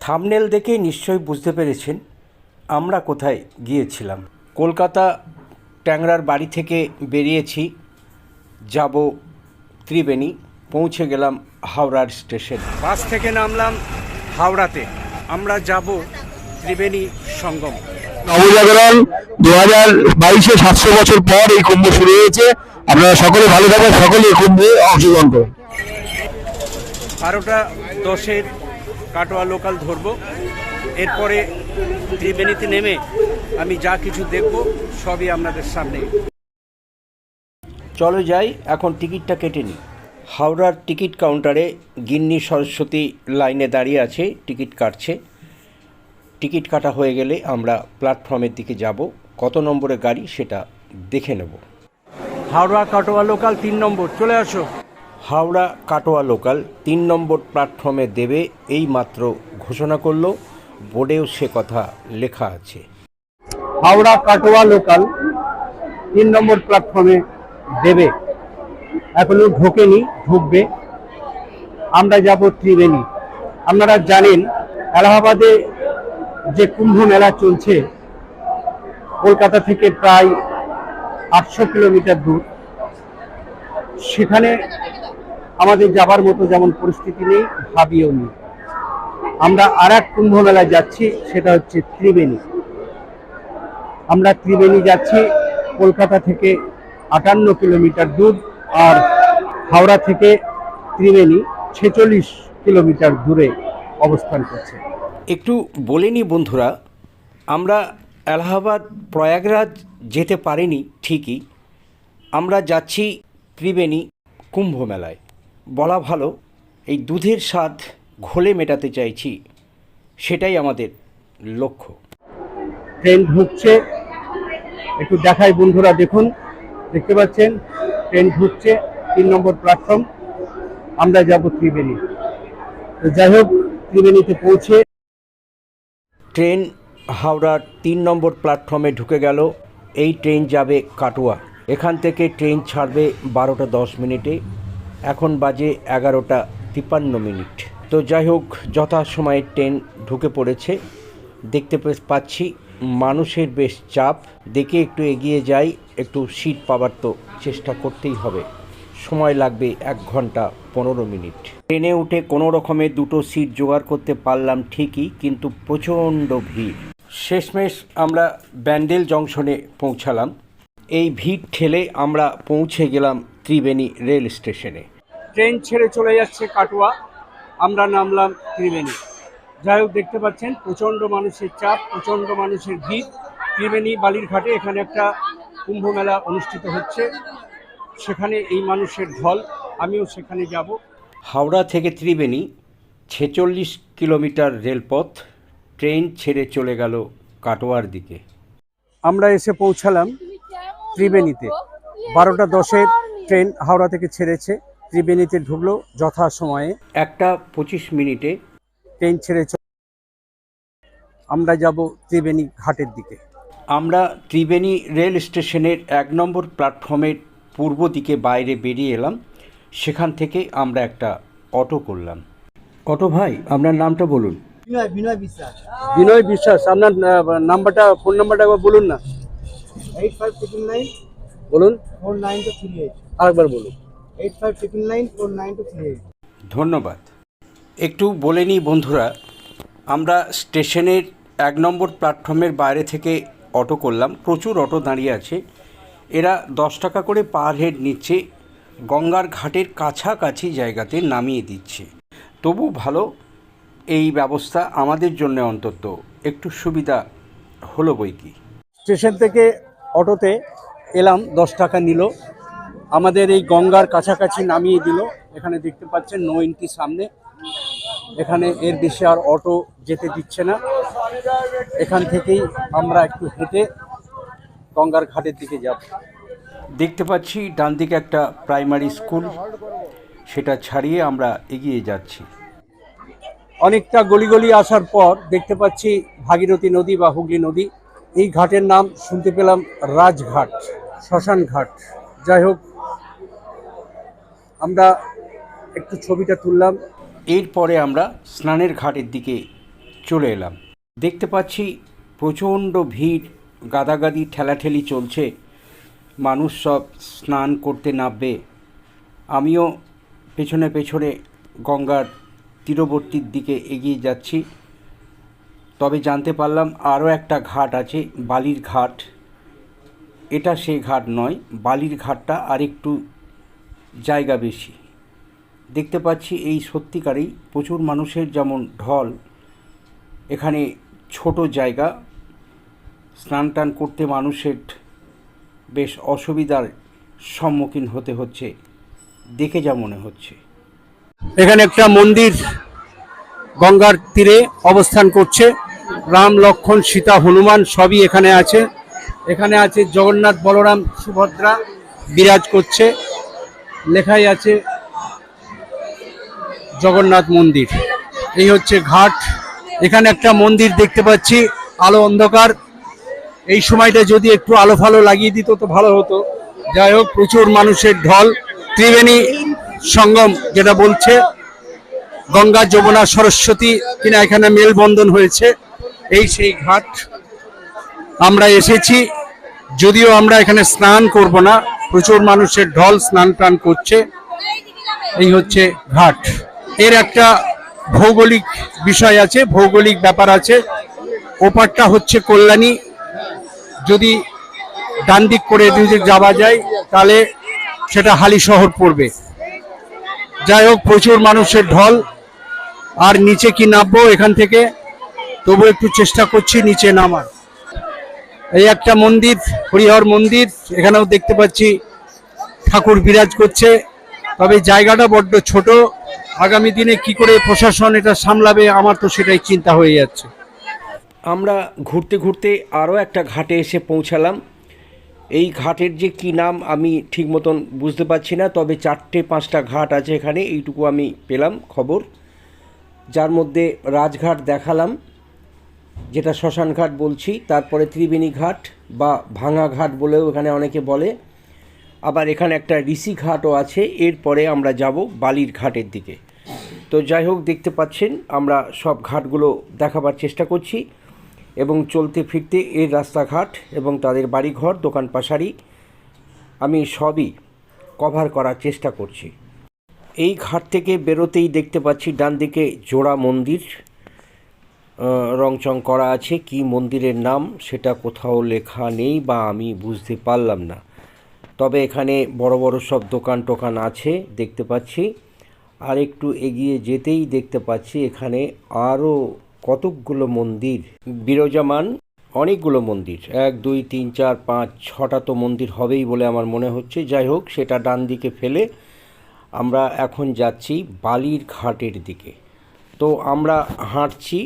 Thumbnail দেখে নিশ্চয়ই বুঝতে পেরেছেন আমরা কোথায় গিয়েছিলাম। কলকাতা ট্যাংরার বাড়ি থেকে বেরিয়েছি যাব ত্রিবেণী পৌঁছে গেলাম হাওড়ার স্টেশন। বাস থেকে নামলাম হাওড়াতে আমরা যাব ত্রিবেণী সঙ্গম। নবজাগরণ দু হাজার বাইশে সাতশো বছর পর এই কুম্ভ শুরু হয়েছে। আপনারা সকলে ভালো থাকবেন সকলে এই কুম্ভে অংশগ্রহণ করুন। বারোটা দশের কাটোয়া লোকাল ধরবো। এরপরে ত্রিবেণীতে নেমে আমি যা কিছু দেখব সবই আপনাদের সামনে। চলো যাই এখন টিকিটটা কেটে নিই। হাওড়ার টিকিট কাউন্টারে গিন্নি সরস্বতী লাইনে দাঁড়িয়ে আছে টিকিট কাটছে। টিকিট কাটা হয়ে গেলে আমরা প্ল্যাটফর্মের দিকে যাব। কত নম্বরের গাড়ি সেটা দেখে নেব। হাওড়া কাটোয়া লোকাল তিন নম্বর চলে আসো। হাওড়া কাটোয়া লোকাল তিন নম্বর প্ল্যাটফর্মে দেবে এই মাত্র ঘোষণা করল। বোর্ডেও সে কথা লেখা আছে। হাওড়া কাটোয়া লোকাল তিন নম্বর প্ল্যাটফর্মে দেবে। এখনও ঢোকেনি, ঢুকবে। আমরা যাব ত্রিবেণী। আপনারা জানেন, এলাহাবাদে যে কুম্ভ মেলা চলছে, কলকাতা থেকে প্রায় আটশো কিলোমিটার দূর। সেখানে আমাদের যাবার মতো যেমন পরিস্থিতি নেই, ভাবিও নেই। আমরা আর এক কুম্ভ মেলায় যাচ্ছি, সেটা হচ্ছে ত্রিবেণী। আমরা ত্রিবেণী যাচ্ছি কলকাতা থেকে আটান্ন কিলোমিটার দূর আর হাওড়া থেকে ত্রিবেণী ছেচল্লিশ কিলোমিটার দূরে অবস্থান করছে। একটু বলে নি বন্ধুরা, আমরা এলাহাবাদ, প্রয়াগরাজ যেতে পারিনি ঠিকই, আমরা যাচ্ছি ত্রিবেণী কুম্ভ মেলায় বলা ভালো এই দুধের স্বাদ ঘোলে মেটাতে চাইছি সেটাই আমাদের লক্ষ্য। ট্রেন ঢুকছে একটু দেখাই বন্ধুরা দেখুন দেখতে পাচ্ছেন ট্রেন ঢুকছে তিন নম্বর প্ল্যাটফর্ম আমরা যাব ত্রিবেণী। তো যাই হোক ত্রিবেণীতে পৌঁছে ট্রেন হাওড়ার তিন নম্বর প্ল্যাটফর্মে ঢুকে গেল এই ট্রেন যাবে কাটোয়া। এখান থেকে ট্রেন ছাড়বে বারোটা দশ মিনিটে। এখন বাজে এগারোটা তিপ্পান্ন মিনিট। তো যাই হোক, যথাসময়ে ট্রেন ঢুকে পড়েছে। দেখতে পাচ্ছি মানুষের বেশ চাপ। দেখে একটু এগিয়ে যাই, একটু সিট পাবার তো চেষ্টা করতেই হবে। সময় লাগবে এক ঘণ্টা পনেরো মিনিট। ট্রেনে উঠে কোনো রকমে দুটো সিট জোগাড় করতে পারলাম ঠিকই, কিন্তু প্রচণ্ড ভিড়। শেষমেশ আমরা ব্যান্ডেল জংশনে পৌঁছালাম। এই ভিড় ঠেলে আমরা পৌঁছে গেলাম ত্রিবেণী রেল স্টেশনে। ট্রেন ছেড়ে চলে যাচ্ছে কাটোয়া। আমরা নামলাম ত্রিবেণী। যাই হোক দেখতে পাচ্ছেন প্রচণ্ড মানুষের চাপ প্রচণ্ড মানুষের ভিড়। ত্রিবেণী বালিরঘাটে এখানে একটা কুম্ভ মেলা অনুষ্ঠিত হচ্ছে। সেখানে এই মানুষের ঢল আমিও সেখানে যাব। হাওড়া থেকে ত্রিবেণী ছেচল্লিশ কিলোমিটার রেলপথ ট্রেন ছেড়ে চলে গেল কাটোয়ার দিকে। আমরা এসে পৌঁছালাম ত্রিবেণীতে। বারোটা দশের ট্রেন হাওড়া থেকে ছেড়েছে ত্রিবেণীতে ঢুকলো যথা সময়ে একটা পঁচিশ মিনিটে। ট্রেন ছেড়ে আমরা যাব ত্রিবেণী ঘাটের দিকে। আমরা ত্রিবেণী রেল স্টেশনের এক নম্বর প্ল্যাটফর্মের পূর্ব দিকে বাইরে বেরিয়ে এলাম। সেখান থেকে আমরা একটা অটো করলাম। অটো ভাই আপনার নামটা বলুন। বিনয় বিনয় বিশ্বাস। বিনয় বিশ্বাস আপনার নাম্বারটা ফোন নাম্বারটা একবার বলুন না। Eight five nine. বলুন। Four nine two three eight. আরেকবার বলুন। Eight five triple nine four nine two three ধন্যবাদ। একটু বলে নিই বন্ধুরা আমরা স্টেশনের এক নম্বর প্ল্যাটফর্মের বাইরে থেকে অটো করলাম। প্রচুর অটো দাঁড়িয়ে আছে। এরা দশ টাকা করে পার হেড নিচ্ছে গঙ্গার ঘাটের কাছাকাছি জায়গাতে নামিয়ে দিচ্ছে। তবু ভালো এই ব্যবস্থা আমাদের জন্য অন্তত। একটু সুবিধা হলো বই কি। স্টেশন থেকে অটোতে এলাম দশ টাকা নিল। আমাদের এই গঙ্গার কাছাকাছি নামিয়ে দিল। এখানে দেখতে পাচ্ছেন নো এন্ট্রি সামনে। এখানে এর বেশি আর অটো যেতে দিচ্ছে না। এখান থেকেই আমরা একটু হেঁটে গঙ্গার ঘাটের দিকে যাব। দেখতে পাচ্ছি ডান দিকে একটা প্রাইমারি স্কুল। সেটা ছাড়িয়ে আমরা এগিয়ে যাচ্ছি। অনেকটা গলি গলি আসার পর দেখতে পাচ্ছি ভাগীরথী নদী বা হুগলি নদী। এই ঘাটের নাম শুনতে পেলাম রাজঘাট শ্মশান ঘাট যাই হোক আমরা একটু ছবিটা তুললাম। এরপরে আমরা স্নানের ঘাটের দিকে চলে এলাম। দেখতে পাচ্ছি প্রচণ্ড ভিড়, গাদাগাদি, ঠেলাঠেলি চলছে। মানুষ সব স্নান করতে নামবে। আমিও পেছনে পেছনে গঙ্গার তীরবর্তীর দিকে এগিয়ে যাচ্ছি। তবে জানতে পারলাম আরও একটা ঘাট আছে, বালির ঘাট। এটা সেই ঘাট নয়, বালির ঘাটটা আরেকটু জায়গা বেশি। দেখতে পাচ্ছি এই সত্যিকারেই প্রচুর মানুষের যেমন ঢল, এখানে ছোট জায়গা, স্নান টান করতে মানুষের বেশ অসুবিধার সম্মুখীন হতে হচ্ছে, দেখে যা মনে হচ্ছে। এখানে একটা মন্দির গঙ্গার তীরে অবস্থান করছে। রাম, লক্ষণ, সীতা, হনুমান সবই এখানে আছে। এখানে আছে জগন্নাথ, বলরাম, সুভদ্রা বিরাজ করছে। লেখাই আছে জগন্নাথ মন্দির। এই হচ্ছে ঘাট। এখানে একটা মন্দির দেখতে পাচ্ছি, আলো অন্ধকার। এই সময়টা যদি একটু আলো ফালো লাগিয়ে দিত তো ভালো হতো। যাই হোক, প্রচুর মানুষের ঢল। ত্রিবেণী সঙ্গম যেটা বলছে, গঙ্গা, যমুনা, সরস্বতী, কিনা এখানে মেলবন্ধন হয়েছে। এই সেই ঘাট। আমরা এসেছি, যদিও আমরা এখানে স্নান করব না। প্রচুর মানুষের ঢল স্নান টান করছে। এই হচ্ছে ঘাট। এর একটা ভৌগোলিক বিষয় আছে, ভৌগোলিক ব্যাপার আছে। ওপারটা হচ্ছে কল্যাণী। যদি ডান দিক করে যদি যাওয়া যায়, তাহলে সেটা হালি শহর পড়বে। যাই হোক, প্রচুর মানুষের ঢল। আর নিচে কি নামবো এখান থেকে? তবু একটু চেষ্টা করছি নিচে নামার। এই একটা মন্দির, হরিহর মন্দির, এখানেও দেখতে পাচ্ছি ঠাকুর বিরাজ করছে। তবে জায়গাটা বড্ড ছোট। আগামী দিনে কি করে প্রশাসন এটা সামলাবে, আমার তো সেটাই চিন্তা হয়ে যাচ্ছে। আমরা ঘুরতে ঘুরতে আরও একটা ঘাটে এসে পৌঁছালাম। এই ঘাটের যে কী নাম আমি ঠিক মতন বুঝতে পারছি না, তবে চারটে পাঁচটা ঘাট আছে এখানে, এইটুকু আমি পেলাম খবর। যার মধ্যে রাজঘাট দেখালাম। যেটা শ্মশান ঘাট বলছি, তারপরে ত্রিবেণী ঘাট বা ভাঙা ঘাট বলেও এখানে অনেকে বলে। আবার এখানে একটা ঋষি ঘাটও আছে, এরপরে আমরা যাব বালির ঘাটের দিকে। তো যাই হোক, দেখতে পাচ্ছেন, আমরা সব ঘাটগুলো দেখাবার চেষ্টা করছি এবং চলতে ফিরতে এর রাস্তাঘাট এবং তাদের বাড়িঘর, দোকান পাশারি আমি সবই কভার করার চেষ্টা করছি। এই ঘাট থেকে বেরোতেই দেখতে পাচ্ছি ডান দিকে জোড়া মন্দির। রংচং করা আছে, কি মন্দিরের নাম সেটা কোথাও লেখা নেই বা আমি বুঝতে পারলাম না। তবে এখানে বড় বড় সব দোকান টোকান আছে, দেখতে পাচ্ছি। আর একটু এগিয়ে যেতেই দেখতে পাচ্ছি এখানে আরও কতকগুলো মন্দির। বিরাজমান, অনেকগুলো মন্দির। এক, দুই, তিন, চার, পাঁচ, ছটা তো মন্দির হবেই বলে আমার মনে হচ্ছে। যাই হোক, সেটা ডান দিকে ফেলে আমরা এখন যাচ্ছি বালির ঘাটের দিকে। তো আমরা হাঁটছি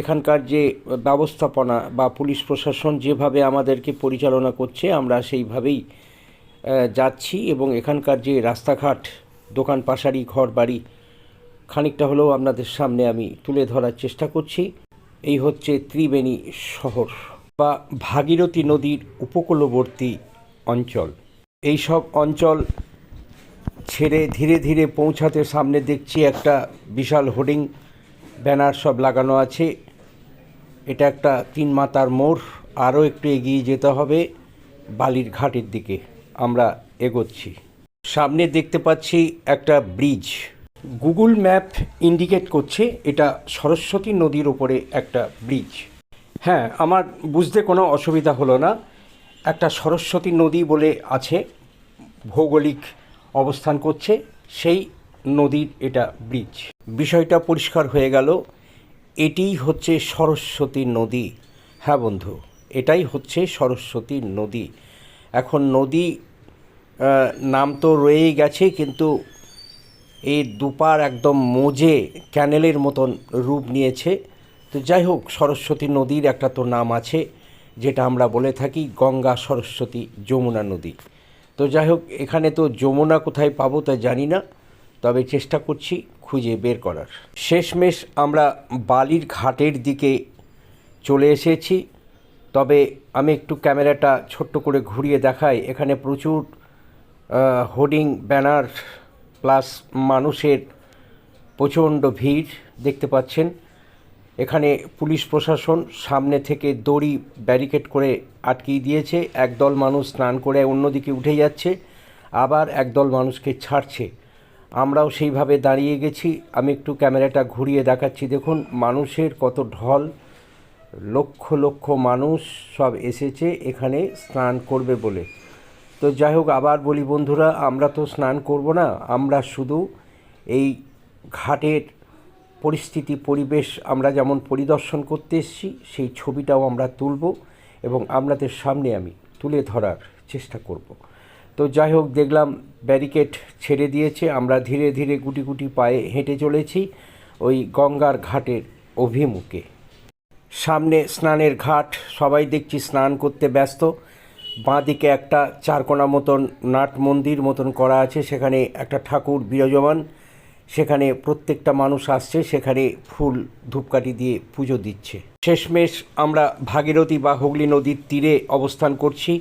এখানকার যে ব্যবস্থাপনা বা পুলিশ প্রশাসন যেভাবে আমাদেরকে পরিচালনা করছে, আমরা সেইভাবেই যাচ্ছি এবং এখানকার যে রাস্তাঘাট, দোকান পাশারি, ঘর বাড়ি, খানিকটা হলেও আপনাদের সামনে আমি তুলে ধরার চেষ্টা করছি। এই হচ্ছে ত্রিবেণী শহর বা ভাগীরথী নদীর উপকূলবর্তী অঞ্চল। এই সব অঞ্চল ছেড়ে ধীরে ধীরে পৌঁছাতে সামনে দেখছি একটা বিশাল হোর্ডিং ব্যানার সব লাগানো আছে। এটা একটা তিন মাতার মোড়। আরও একটু এগিয়ে যেতে হবে বালির ঘাটের দিকে। আমরা এগোচ্ছি। সামনে দেখতে পাচ্ছি একটা ব্রিজ। গুগল ম্যাপ ইন্ডিকেট করছে এটা সরস্বতী নদীর ওপরে একটা ব্রিজ। হ্যাঁ আমার বুঝতে কোনো অসুবিধা হলো না। একটা সরস্বতী নদী বলে আছে, ভৌগোলিক অবস্থান করছে। সেই নদীর এটা ব্রিজ বিষয়টা পরিষ্কার হয়ে গেল, এটিই হচ্ছে সরস্বতী নদী। হ্যাঁ বন্ধু, এটাই হচ্ছে সরস্বতী নদী। এখন নদী নাম তো রয়েই গেছে, কিন্তু এই দুপার একদম মোজে ক্যানেলের মতন রূপ নিয়েছে। তো যাই হোক, সরস্বতী নদীর একটা তো নাম আছে, যেটা আমরা বলে থাকি গঙ্গা সরস্বতী যমুনা নদী। তো যাই হোক, এখানে তো যমুনা কোথায় পাবো তা জানি না। তবে চেষ্টা করছি খুঁজে বের করার। শেষমেশ আমরা বালির ঘাটের দিকে চলে এসেছি। তবে আমি একটু ক্যামেরাটা ছোট্ট করে ঘুরিয়ে দেখাই। এখানে প্রচুর হোর্ডিং, ব্যানার প্লাস মানুষের প্রচণ্ড ভিড় দেখতে পাচ্ছেন। এখানে পুলিশ প্রশাসন সামনে থেকে দড়ি ব্যারিকেড করে আটকিয়ে দিয়েছে। একদল মানুষ স্নান করে অন্যদিকে উঠে যাচ্ছে। আবার একদল মানুষকে ছাড়ছে। আমরাও সেইভাবে দাঁড়িয়ে গেছি। আমি একটু ক্যামেরাটা ঘুরিয়ে দেখাচ্ছি। দেখুন, মানুষের কত ঢল। লক্ষ লক্ষ মানুষ সব এসেছে এখানে স্নান করবে বলে। তো যাই হোক, আবার বলি বন্ধুরা, আমরা তো স্নান করব না। আমরা শুধু এই ঘাটের পরিস্থিতি, পরিবেশ আমরা যেমন পরিদর্শন করতে এসেছি, সেই ছবিটাও আমরা তুলব এবং আপনাদের সামনে আমি তুলে ধরার চেষ্টা করব। তো যাই হোক, দেখলাম ব্যারিকেড ছেড়ে দিয়েছে। আমরা ধীরে ধীরে গুটি গুটি পায়ে হেঁটে চলেছি ওই গঙ্গার ঘাটের অভিমুখে। সামনে স্নানের ঘাট, সবাই দেখছি স্নান করতে ব্যস্ত। বাঁদিকে একটা চারকোনা মতন নাট মন্দির মতন করা আছে, সেখানে একটা ঠাকুর বিরাজমান। সেখানে প্রত্যেকটা মানুষ আসছে, সেখানে ফুল ধূপকাঠি দিয়ে পুজো দিচ্ছে। শেষমেশ আমরা ভাগীরথী বা হুগলি নদীর তীরে অবস্থান করছি।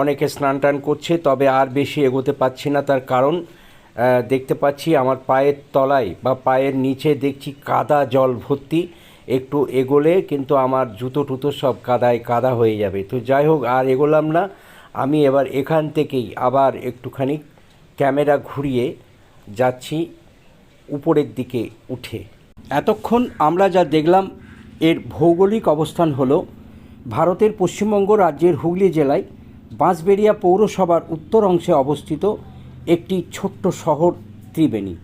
অনেকে স্নান টান করছে, তবে আর বেশি এগোতে পারছি না। তার কারণ দেখতে পাচ্ছি আমার পায়ের তলায় বা পায়ের নিচে দেখছি কাদা জল ভর্তি। একটু এগোলে কিন্তু আমার জুতো টুতো সব কাদায় কাদা হয়ে যাবে। তো যাই হোক, আর এগোলাম না। আমি এবার এখান থেকেই আবার একটুখানি ক্যামেরা ঘুরিয়ে যাচ্ছি উপরের দিকে উঠে। এতক্ষণ আমরা যা দেখলাম, এর ভৌগোলিক অবস্থান হলো ভারতের পশ্চিমবঙ্গ রাজ্যের হুগলি জেলায় বাঁশবেড়িয়া পৌরসভার উত্তর অংশে অবস্থিত একটি ছোট্ট শহর, ত্রিবেণী।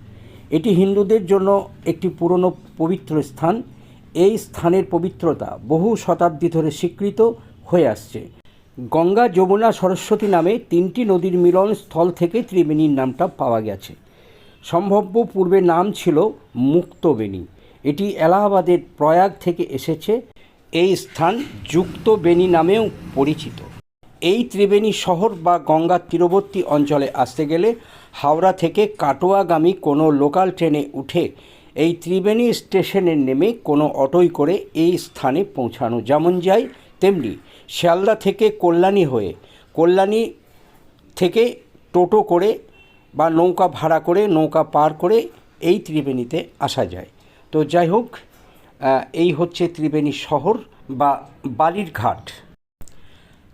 এটি হিন্দুদের জন্য একটি পুরনো পবিত্র স্থান। এই স্থানের পবিত্রতা বহু শতাব্দী ধরে স্বীকৃত হয়ে আসছে। গঙ্গা যমুনা সরস্বতী নামে তিনটি নদীর মিলন স্থল থেকে ত্রিবেণীর নামটা পাওয়া গেছে। সম্ভাব্য পূর্বে নাম ছিল মুক্তবেণী। এটি এলাহাবাদের প্রয়াগ থেকে এসেছে। এই স্থান যুক্তবেণী নামেও পরিচিত। এই ত্রিবেণী শহর বা গঙ্গার তীরবর্তী অঞ্চলে আসতে গেলে হাওড়া থেকে কাটোয়াগামী কোনো লোকাল ট্রেনে উঠে এই ত্রিবেণী স্টেশনে নেমে কোনো অটোয় করে এই স্থানে পৌঁছানো যেমন যায়, তেমনি শিয়ালদা থেকে কল্যাণী হয়ে কল্যাণী থেকে টোটো করে বা নৌকা ভাড়া করে নৌকা পার করে এই ত্রিবেণীতে আসা যায়। তো যাই হোক এই হচ্ছে ত্রিবেণী শহর বা বালির ঘাট।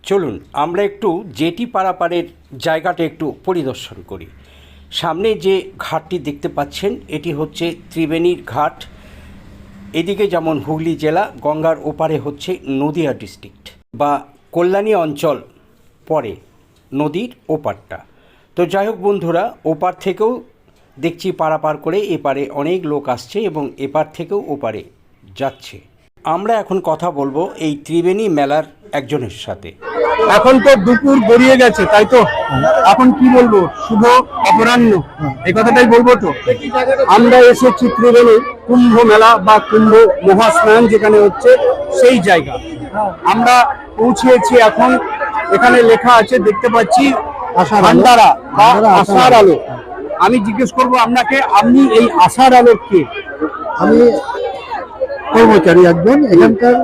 চলুন, আমরা একটু জেটি পারাপারের জায়গাটা একটু পরিদর্শন করি। সামনে যে ঘাটটি দেখতে পাচ্ছেন, এটি হচ্ছে ত্রিবেণীর ঘাট। এদিকে যেমন হুগলি জেলা, গঙ্গার ওপারে হচ্ছে নদিয়া ডিস্ট্রিক্ট বা কল্যাণী অঞ্চল পরে নদীর ওপারটা। তো যাই হোক বন্ধুরা, ওপার থেকেও দেখছি পারাপার করে এপারে অনেক লোক আসছে এবং এপার থেকেও ওপারে যাচ্ছে। আমরা এখন কথা বলব এই ত্রিবেণী মেলার একজনের সাথে। এখন তো দুপুর গড়িয়ে গেছে তাই তো? এখন কি বলব? শুভ অপরাহ্ন। এই কথাটাই বলব তো। আমরা এসেছি ত্রিবেণী কুম্ভ মেলা বা কুম্ভ মহাস্নান যেখানে হচ্ছে সেই জায়গা। আমরা পৌঁছেছি এখন। এখানে লেখা আছে দেখতে পাচ্ছি ভান্ডারা বা আশার আলো। আমি জিজ্ঞেস করব আপনাকে আপনি এই আশার আলো কে? আমি কর্মচারী একজন। এখানকার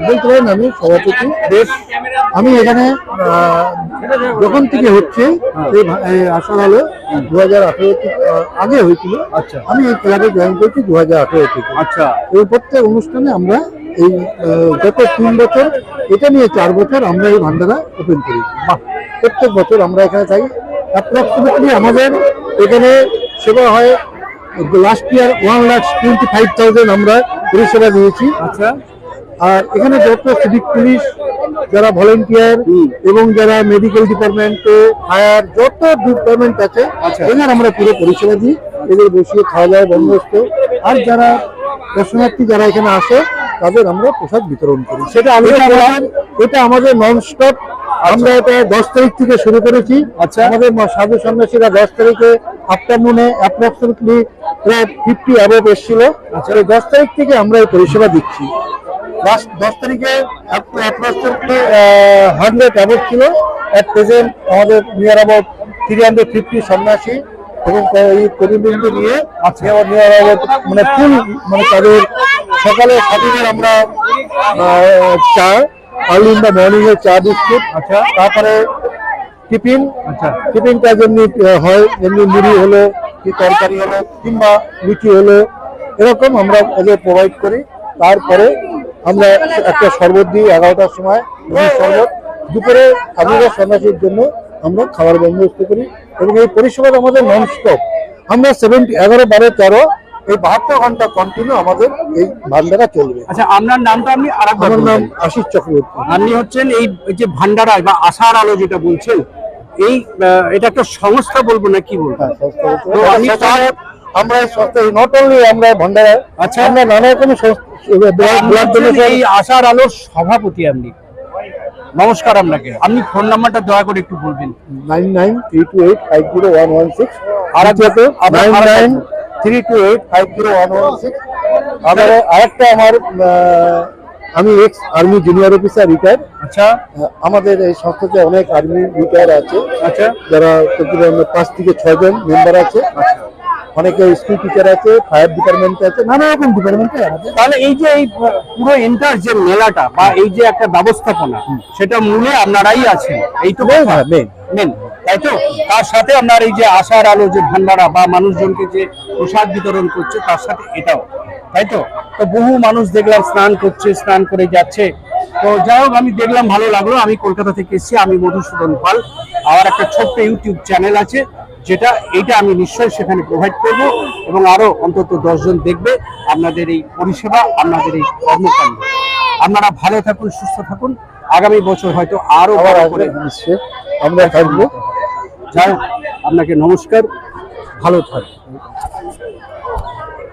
বলতে পারেন আমি সভাপতি। বেশ আমি এখানে যখন থেকে হচ্ছে ভা- আসার আলো দু হাজার আঠেরো আগে হয়েছিল। আচ্ছা। আমি এই ক্লাবে জয়েন করেছি দু হাজার আঠেরো থেকে। আচ্ছা। এই প্রত্যেক অনুষ্ঠানে আমরা এই গত তিন বছর এটা নিয়ে চার বছর আমরা এই ভান্ডারা ওপেন করি। প্রত্যেক বছর আমরা এখানে থাকি। অ্যাপ্রক্সিমেটলি আমাদের এখানে সেবা হয় last year one lakh twenty five thousand আমরা পরিষেবা দিয়েছি। আচ্ছা। আর এখানে যত সিভিক পুলিশ যারা ভলেন্টিয়ার এবং যারা মেডিকেল ডিপার্টমেন্টে ফায়ার যত ডিপার্টমেন্ট আছে আচ্ছা। এখানে আমরা পুরো পরিষেবা দিই। এদের বসিয়ে খাওয়া দাওয়া বন্দোবস্ত। আর যারা দর্শনার্থী যারা এখানে আসে তাদের আমরা প্রসাদ বিতরণ করি। সেটা এটা আমাদের- নন স্টপ আমরা এটা দশ তারিখ থেকে শুরু করেছি। আচ্ছা। আমাদের সাধু সন্ন্যাসীরা দশ তারিখে আফটারনুনে অ্যাপ্রক্সিমেটলি প্রায় ফিফটি অ্যাবভ এসেছিল। আচ্ছা। এই দশ তারিখ থেকে আমরা এই পরিষেবা দিচ্ছি। লাস্ট দশ তারিখে হান্ড্রেড অ্যাবভ ছিল। অ্যাট প্রেজেন্ট আমাদের near about three hundred fifty সন্ন্যাসী এবং এই করিমবিন্দু নিয়ে আজকে আমার নিয়ার অ্যাবাউট মানে ফুল মানে তাদের সকালে সাতদিনের আমরা চা আর্লি ইন দ্য মর্নিং এ চা বিস্কুট আচ্ছা। তারপরে টিফিন। আচ্ছা। টিফিনটা যেমনি হয় যেমনি মুড়ি হলো কি তরকারি হলো কিংবা লুচি হলো এরকম আমরা ওদের প্রোভাইড করি। তারপরে আমরা একটা শরবত দিই এগারোটার সময় শরবত। দুপুরে আপনারা সন্ন্যাসীর জন্য আমরা খাবার বন্দোবস্ত করি এবং এই পরিষেবাটা আমাদের নন স্টপ আমরা সেভেন্টি এগারো বারো তেরো এই বাহাত্তর ঘণ্টা কন্টিনিউ আমাদের এই ভান্ডারা চলবে। আচ্ছা আপনার নামটা আপনি আর আমার নাম আশিস চক্রবর্তী। আপনি হচ্ছেন এই যে ভান্ডারায় বা আশার আলো যেটা বলছেন এই এটা একটা সংস্থা বলব না কি বলব? হ্যাঁ, আমরা এই নট অনলি আমরা ভান্ডারা আচ্ছা। আমরা নানা রকম এই আশার আলোর সভাপতি আপনি। নমস্কার আপনাকে। আপনি ফোন নাম্বারটা দয়া করে একটু বলবেন। Nine nine three two eight five zero one one six আর nine nine three two eight five zero one one six আবার আরেকটা আমার আমি ex army junior officer retire আচ্ছা। আমাদের এই সংস্থাতে অনেক আর্মি রিটায়ার আছে। আচ্ছা। যারা পাঁচ থেকে ছয় জন মেম্বার আছে। অনেকে স্কুল টিচার আছে ফায়ার ডিপার্টমেন্ট আছে। নানা রকম ডিপার্টমেন্টে আছে। তাহলে এই যে এই পুরো এন্টার যে মেলাটা বা এই যে একটা ব্যবস্থাপনা সেটা মূলে আপনারাই আছেন। এই তো হ্যাঁ মেন মেন তাই তো? তার সাথে আপনার এই যে আশার আলো, যে ভান্ডারা বা মানুষজনকে যে প্রসাদ বিতরণ করছে, তার সাথে এটাও, তাই তো? বহু মানুষ দেখলাম, স্নান করছে, স্নান করে যাচ্ছে। তো যাই হোক, আমি দেখলাম, ভালো লাগল। আমি কলকাতা থেকে এসেছি, আমি মধুসূদন পাল। আমার একটা ছোট্ট ইউটিউব চ্যানেল আছে, যেটা এটা আমি নিশ্চয়ই সেখানে প্রোভাইড করব এবং আরও অন্তত দশজন দেখবে আপনাদের এই পরিষেবা, আপনাদের এই কর্মকাণ্ড। আপনারা ভালো থাকুন, সুস্থ থাকুন। আগামী বছর হয়তো আরও বড় করে আমরা থাকব। যাই আপনাকে নমস্কার, ভালো থাকবেন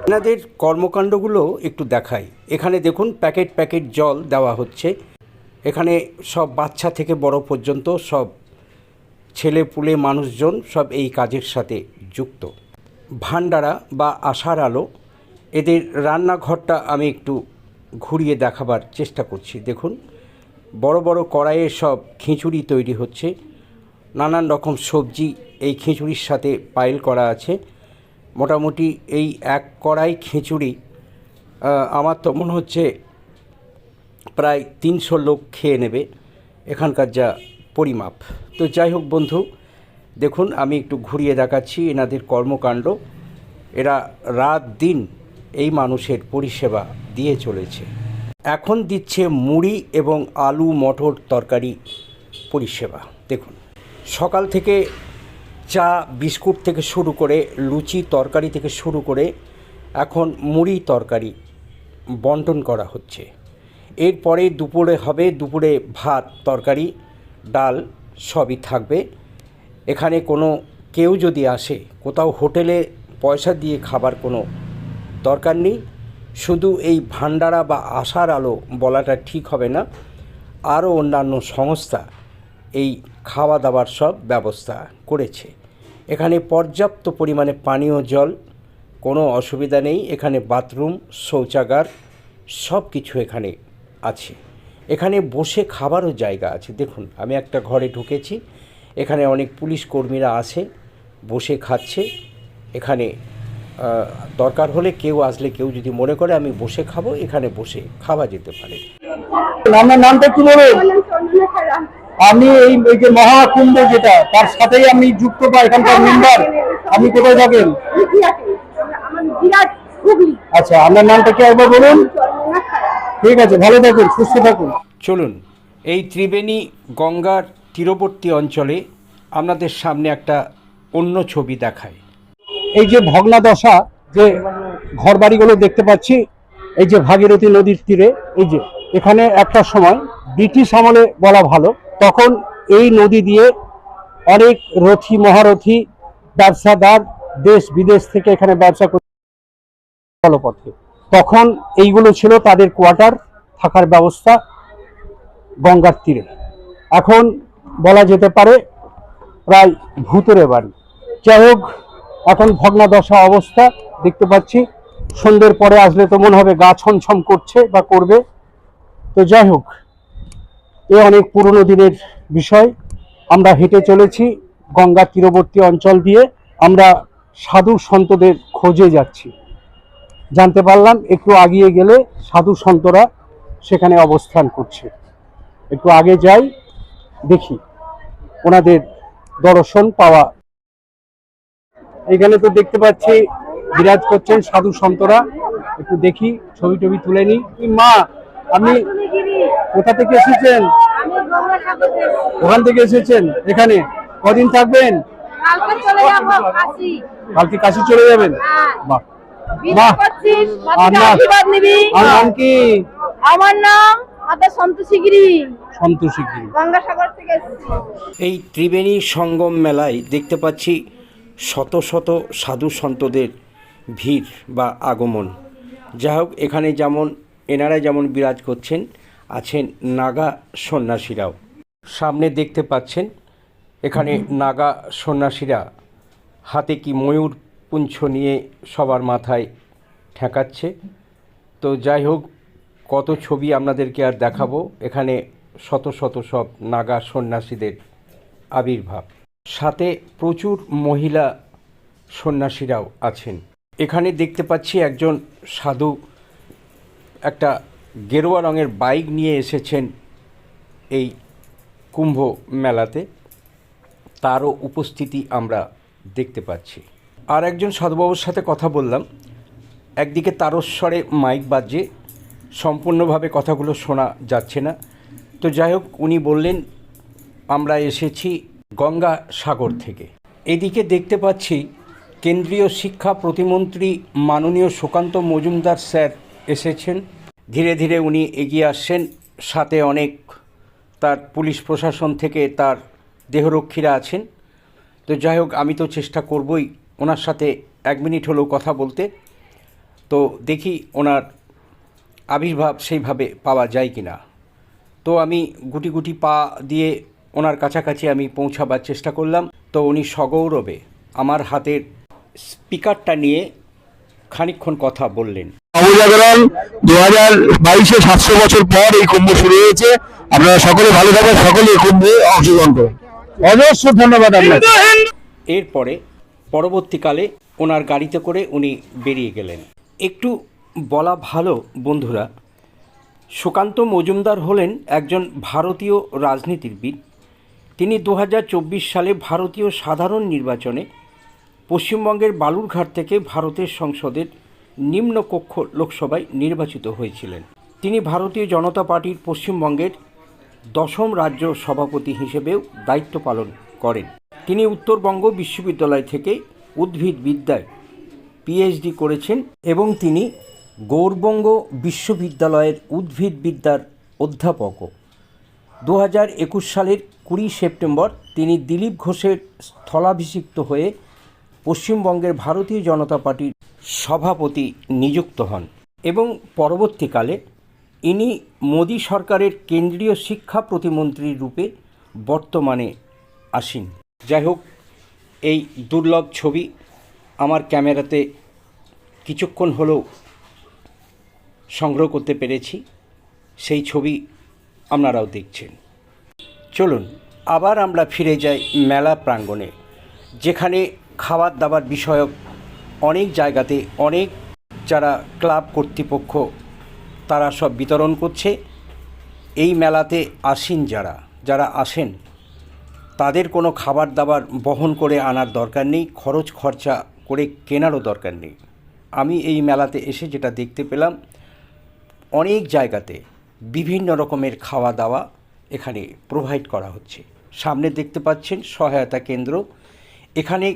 এনাদের কর্মকাণ্ডগুলো একটু দেখাই। এখানে দেখুন, প্যাকেট প্যাকেট জল দেওয়া হচ্ছে। এখানে সব বাচ্চা থেকে বড় পর্যন্ত সব ছেলে পুলে মানুষজন সব এই কাজের সাথে যুক্ত। ভান্ডারা বা আশার আলো, এদের রান্নাঘরটা আমি একটু ঘুরিয়ে দেখাবার চেষ্টা করছি। দেখুন, বড় বড় কড়াইয়ে সব খিচুড়ি তৈরি হচ্ছে। নানান রকম সবজি এই খিচুড়ির সাথে পাইল করা আছে। মোটামুটি এই এক কড়াই খিচুড়ি আমার তো মনে হচ্ছে প্রায় তিনশো লোক খেয়ে নেবে এখানকার যা পরিমাপ। তো যাই হোক বন্ধু, দেখুন আমি একটু ঘুরিয়ে দেখাচ্ছি এনাদের কর্মকাণ্ড। এরা রাত দিন এই মানুষের পরিষেবা দিয়ে চলেছে। এখন দিচ্ছে মুড়ি এবং আলু মটর তরকারি পরিষেবা। সকাল থেকে চা, বিস্কুট থেকে শুরু করে লুচি তরকারি থেকে শুরু করে এখন মুড়ি তরকারি বন্টন করা হচ্ছে। এরপরে দুপুরে হবে, দুপুরে ভাত, তরকারি, ডাল সবই থাকবে। এখানে কোনো কেউ যদি আসে, কোথাও হোটেলে পয়সা দিয়ে খাবার কোনো দরকার নেই। শুধু এই ভান্ডারা বা আশার আলো বলাটা ঠিক হবে না। আরও অন্যান্য সংস্থা এই খাওয়া দাওয়ার সব ব্যবস্থা করেছে। এখানে পর্যাপ্ত পরিমাণে পানীয় জল কোনো অসুবিধা নেই। এখানে বাথরুম শৌচাগার সব কিছু এখানে আছে। এখানে বসে খাবারও জায়গা আছে। দেখুন আমি একটা ঘরে ঢুকেছি। এখানে অনেক পুলিশ কর্মীরা আসে বসে খাচ্ছে। এখানে দরকার হলে কেউ আসলে কেউ যদি মনে করে আমি বসে খাব এখানে বসে খাওয়া যেতে পারে। নামটা কি বলুন? আপনি এই এই যে মহাকুম্ভ যেটা তার সাথেই আপনি যুক্ত বা এখানকার মেম্বার আপনি কোথায় থাকেন? আমার বিরাট হুগলি। আচ্ছা আপনার নামটা কি একবার বলুন? ঠিক আছে ভালো থাকুন সুস্থ থাকুন। চলুন এই ত্রিবেণী গঙ্গার তীরবর্তী অঞ্চলে আপনাদের সামনে একটা অন্য ছবি দেখায় এই যে ভগ্নাদশা যে ঘরবাড়িগুলো দেখতে পাচ্ছি এই যে ভাগীরথী নদীর তীরে এই যে এখানে একটা সময় ব্রিটিশ আমলে বলা ভালো তখন এই নদী দিয়ে অনেক রথী, মহারথী, ব্যবসাদার দেশ বিদেশ থেকে এখানে ব্যবসা করতে জলপথে তখন এইগুলো ছিল তাদের কোয়ার্টার থাকার ব্যবস্থা গঙ্গার তীরে। এখন বলা যেতে পারে প্রায় ভূতরে বাড়ি। যাই হোক, এখন ভগ্নাদশা অবস্থা দেখতে পাচ্ছি। সন্ধ্যের পরে আসলে তো মনে হবে গা ছমছম করছে বা করবে। তো যাই হোক এ অনেক পুরনো দিনের বিষয়। আমরা হেঁটে চলেছি গঙ্গা তীরবর্তী অঞ্চল দিয়ে। আমরা সাধু সন্তদের খোঁজে যাচ্ছি। জানতে পারলাম একটু আগিয়ে গেলে সাধু সন্তরা সেখানে অবস্থান করছে। একটু আগে যাই দেখি ওনাদের দর্শন পাওয়া। এখানে তো দেখতে পাচ্ছি বিরাজ করছেন সাধু সন্তরা। একটু দেখি ছবি টবি তুলে নি মা শিলিগুড়ি কোথা থেকে এসেছেন? আমি গঙ্গাসাগর থেকে ওখান থেকে এসেছেন? এখানে কদিন থাকবেন? কালকে চলে কাশি। চলে যাবেন? হ্যাঁ। বাহ। আর নাম? কি? আমার নাম মাতা সন্তোষী গিরি। সন্তোষী গিরি। গঙ্গাসাগর থেকে এসেছি। এই ত্রিবেণী সঙ্গম মেলায় দেখতে পাচ্ছি শত শত সাধু সন্তদের ভিড় বা আগমন। যাই হোক এখানে যেমন এনারা যেমন বিরাজ করছেন আছেন নাগা সন্ন্যাসীরাও। সামনে দেখতে পাচ্ছেন, এখানে নাগা সন্ন্যাসীরা হাতে কি ময়ূর পুঞ্ছ নিয়ে সবার মাথায় ঠেকাচ্ছে। তো যাই হোক, কত ছবি আপনাদেরকে আর দেখাবো, এখানে শত শত সব নাগা সন্ন্যাসীদের আবির্ভাব। সাথে প্রচুর মহিলা সন্ন্যাসীরাও আছেন। এখানে দেখতে পাচ্ছি একজন সাধু, একটা গেরুয়া রঙের বাইক নিয়ে এসেছেন এই কুম্ভ মেলাতে। তারও উপস্থিতি আমরা দেখতে পাচ্ছি। আর একজন সাধুবাবুর সাথে কথা বললাম। একদিকে তারস্বরে মাইক বাজছে, সম্পূর্ণভাবে কথাগুলো শোনা যাচ্ছে না। তো যাই হোক, উনি বললেন, আমরা এসেছি গঙ্গা সাগর থেকে। এদিকে দেখতে পাচ্ছি, কেন্দ্রীয় শিক্ষা প্রতিমন্ত্রী মাননীয় সুকান্ত মজুমদার স্যার এসেছেন। ধীরে ধীরে উনি এগিয়ে আসছেন। সাথে অনেক তার পুলিশ প্রশাসন থেকে তার দেহরক্ষীরা আছেন। তো যাই হোক, আমি তো চেষ্টা করবই ওনার সাথে এক মিনিট হলেও কথা বলতে। তো দেখি ওনার আবির্ভাব সেইভাবে পাওয়া যায় কি না তো আমি গুটি গুটি পা দিয়ে ওনার কাছাকাছি আমি পৌঁছাবার চেষ্টা করলাম। তো উনি সগৌরবে আমার হাতের স্পিকারটা নিয়ে খানিকক্ষণ কথা বললেন। নবজাগরণ দু হাজার বাইশে সাতশো বছর পর এই কুম্ভ শুরু হয়েছে। আপনারা সকলে ভালো থাকবেন, সকলে এই কুম্ভে অংশগ্রহণ করুন। অজস্র ধন্যবাদ আপনাকে এরপরে পরবর্তীকালে ওনার গাড়িতে করে উনি বেরিয়ে গেলেন। একটু বলা ভালো, বন্ধুরা, সুকান্ত মজুমদার হলেন একজন ভারতীয় রাজনীতিবিদ। তিনি দু হাজার চব্বিশ সালে ভারতীয় সাধারণ নির্বাচনে পশ্চিমবঙ্গের বালুরঘাট থেকে ভারতের সংসদের নিম্নকক্ষ লোকসভায় নির্বাচিত হয়েছিলেন। তিনি ভারতীয় জনতা পার্টির পশ্চিমবঙ্গের দশম রাজ্য সভাপতি হিসেবেও দায়িত্ব পালন করেন। তিনি উত্তরবঙ্গ বিশ্ববিদ্যালয় থেকে উদ্ভিদবিদ্যায় পিএইচডি করেছেন এবং তিনি গৌরবঙ্গ বিশ্ববিদ্যালয়ের উদ্ভিদবিদ্যার অধ্যাপকও। দু হাজার একুশ সালের কুড়ি সেপ্টেম্বর তিনি দিলীপ ঘোষের স্থলাভিষিক্ত হয়ে পশ্চিমবঙ্গের ভারতীয় জনতা পার্টির সভাপতি নিযুক্ত হন এবং পরবর্তীকালে ইনি মোদী সরকারের কেন্দ্রীয় শিক্ষা প্রতিমন্ত্রী রূপে বর্তমানে আসীন। যাই হোক, এই দুর্লভ ছবি আমার ক্যামেরাতে কিছুক্ষণ হলেও সংগ্রহ করতে পেরেছি। সেই ছবি আপনারাও দেখছেন। চলুন, আবার আমরা ফিরে যাই মেলা প্রাঙ্গণে, যেখানে খাবার দাবার বিষয়ক অনেক জায়গাতে অনেক যারা ক্লাব কর্তৃপক্ষ, তারা সব বিতরণ করছে। এই মেলাতে আসেন যারা যারা আসেন, তাদের কোনো খাবার দাবার বহন করে আনার দরকার নেই, খরচ খরচা করে কেনারও দরকার নেই। আমি এই মেলাতে এসে যেটা দেখতে পেলাম, অনেক জায়গাতে বিভিন্ন রকমের খাওয়া দাওয়া এখানে প্রোভাইড করা হচ্ছে। সামনে দেখতে পাচ্ছেন সহায়তা কেন্দ্র। এখানে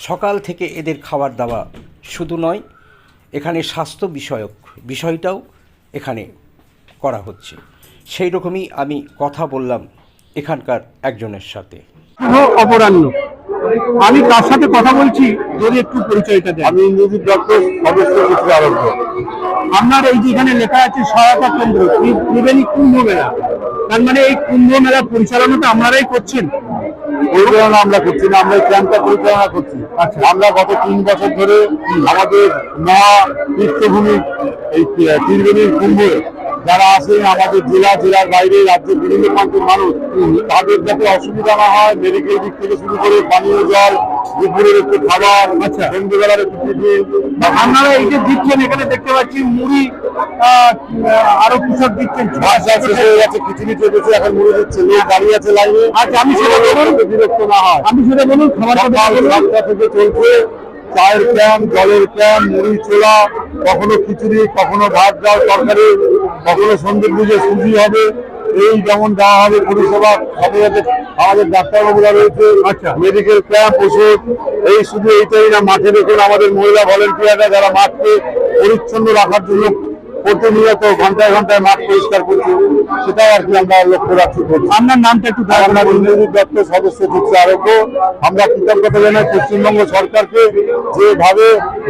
সকাল থেকে এদের খাবার দাওয়া শুধু নয় এখানে স্বাস্থ্য বিষয়ক বিষয়টাও এখানে করা হচ্ছে। সেই রকমই আমি কথা বললাম এখানকার একজনের সাথে। অপরাহ্ন? আমি কার সাথে কথা বলছি? যদি একটু পরিচয়টা দেন। আমি ইন্দ্রজিৎ ডক্টর সদস্য সূত্রে আরম্ভ আপনার এই যেখানে লেখা আছে সহায়তা কেন্দ্র ত্রি- ত্রিবেণী কুম্ভ মেলা। তার মানে এই কুম্ভ মেলার পরিচালনাটা আপনারাই করছেন? পরিচালনা আমরা করছি না আমরা এই ক্যাম্পটা পরিচালনা করছি আচ্ছা। আমরা গত তিন বছর ধরে আমাদের মহা তীর্থভূমি এই ত্রিবেণীর কুম্ভে যারা আসেন আমাদের জেলা জেলার বাইরে রাজ্যের বিভিন্ন প্রান্তের মানুষ তাদের যাতে অসুবিধা না হয় মেডিকেল দিক থেকে শুরু করে পানীয় জল দুপুরের একটু খাবার আচ্ছা। সন্ধ্যেবেলার একটু টিফিন। আপনারা এই যে দিচ্ছেন এখানে দেখতে পাচ্ছি মুড়ি আরও কৃষক দিচ্ছেন। হয়ে গেছে খিচুড়ি চেপেছে এখন মুড়ি দিচ্ছে লোক দাঁড়িয়ে আছে লাইনে। আচ্ছা, আমি সেটা বলুন। বিরক্ত না হয়। আপনি সেটা বলুন খাবার থেকে চলছে। চায়ের ক্যাম্প জলের ক্যাম্প মুড়ি ছোলা কখনো খিচুড়ি কখনো ভাত ডাল তরকারি কখনো সন্ধ্যে পুজো সুজি হবে। এই যেমন দেওয়া হবে পরিষেবা সাথে সাথে আমাদের ডাক্তারবাবুরা রয়েছে আচ্ছা। মেডিকেল ক্যাম্প ওষুধ এই শুধু এইটাই না মাঠে দেখুন আমাদের মহিলা ভলেন্টিয়াররা যারা মাঠকে পরিচ্ছন্ন রাখার জন্য প্রতিনিয়ত ঘন্টায় ঘন্টায় মাঠ পরিষ্কার করছে সেটাও আর কি আমরা লক্ষ্য রাখছি। আপনার নামটা একটু আমরা ইন্দ্রজিৎ দত্ত সদস্য চিকিৎসা আরোগ্য। আমরা কৃতজ্ঞতা জানাই পশ্চিমবঙ্গ সরকারকে যেভাবে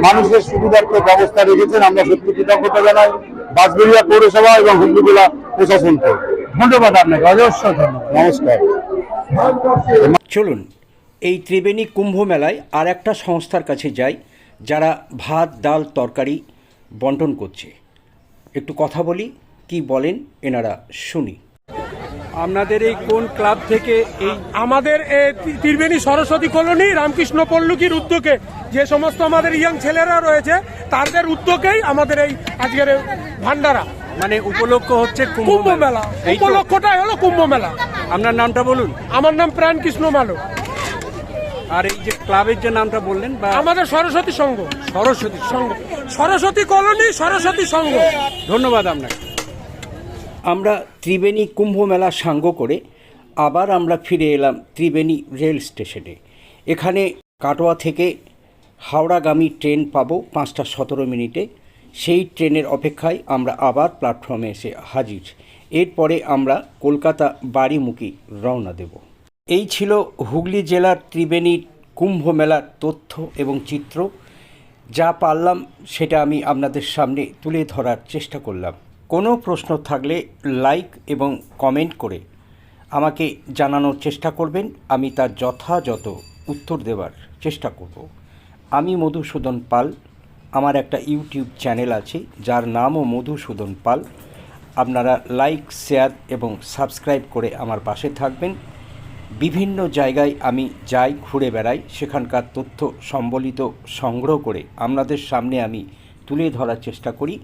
মানুষের সুবিধার্থে ব্যবস্থা রেখেছেন আমরা সত্যি কৃতজ্ঞতা জানাই বাঁশবেড়িয়া পৌরসভা এবং হুগলি জেলা প্রশাসনকে। ধন্যবাদ আপনাকে অজস্র ধন্যবাদ। নমস্কার। চলুন এই ত্রিবেণী কুম্ভ মেলায় আর একটা সংস্থার কাছে যাই যারা ভাত ডাল তরকারি বন্টন করছে। একটু কথা বলি কি বলেন এনারা শুনি। আপনাদের এই কোন ক্লাব থেকে এই আমাদের ত্রিবেণী সরস্বতী কলোনি রামকৃষ্ণ পল্লুকির উদ্যোগে যে সমস্ত আমাদের ইয়াং ছেলেরা রয়েছে তাদের উদ্যোগেই আমাদের এই আজকের ভান্ডারা মানে উপলক্ষ হচ্ছে কুম্ভ মেলা। উপলক্ষটাই হলো কুম্ভ মেলা। আপনার নামটা বলুন। আমার নাম প্রাণ কৃষ্ণ মালো। আর এই যে ক্লাবের যে নামটা বললেন বা আমাদের সরস্বতী সংঘ। সরস্বতী সংঘ। সরস্বতী কলোনি সরস্বতী সংঘ। ধন্যবাদ আপনাকে। আমরা ত্রিবেণী কুম্ভ মেলা সাঙ্গ করে আবার আমরা ফিরে এলাম ত্রিবেণী রেল স্টেশনে। এখানে কাটোয়া থেকে হাওড়াগামী ট্রেন পাবো পাঁচটা সতেরো মিনিটে। সেই ট্রেনের অপেক্ষায় আমরা আবার প্ল্যাটফর্মে এসে হাজির। এরপরে আমরা কলকাতা বাড়িমুখী রওনা দেব। এই ছিল হুগলি জেলার ত্রিবেণীর কুম্ভ মেলার তথ্য এবং চিত্র। যা পারলাম, সেটা আমি আপনাদের সামনে তুলে ধরার চেষ্টা করলাম। কোনো প্রশ্ন থাকলে লাইক এবং কমেন্ট করে আমাকে জানানোর চেষ্টা করবেন। আমি তার যথাযথ উত্তর দেওয়ার চেষ্টা করব। আমি মধুসূদন পাল। আমার একটা ইউটিউব চ্যানেল আছে, যার নামও মধুসূদন পাল। আপনারা লাইক শেয়ার এবং সাবস্ক্রাইব করে আমার পাশে থাকবেন। বিভিন্ন জায়গায় আমি যাই, ঘুরে বেড়াই, সেখানকার তথ্য সম্বলিত সংগ্রহ করে আপনাদের সামনে আমি তুলে ধরার চেষ্টা করি।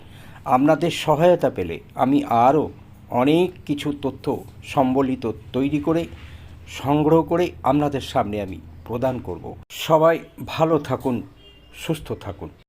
আপনাদের সহায়তা পেলে আমি আরও অনেক কিছু তথ্য সম্বলিত তৈরি করে, সংগ্রহ করে আপনাদের সামনে আমি প্রদান করব। সবাই ভালো থাকুন, সুস্থ থাকুন।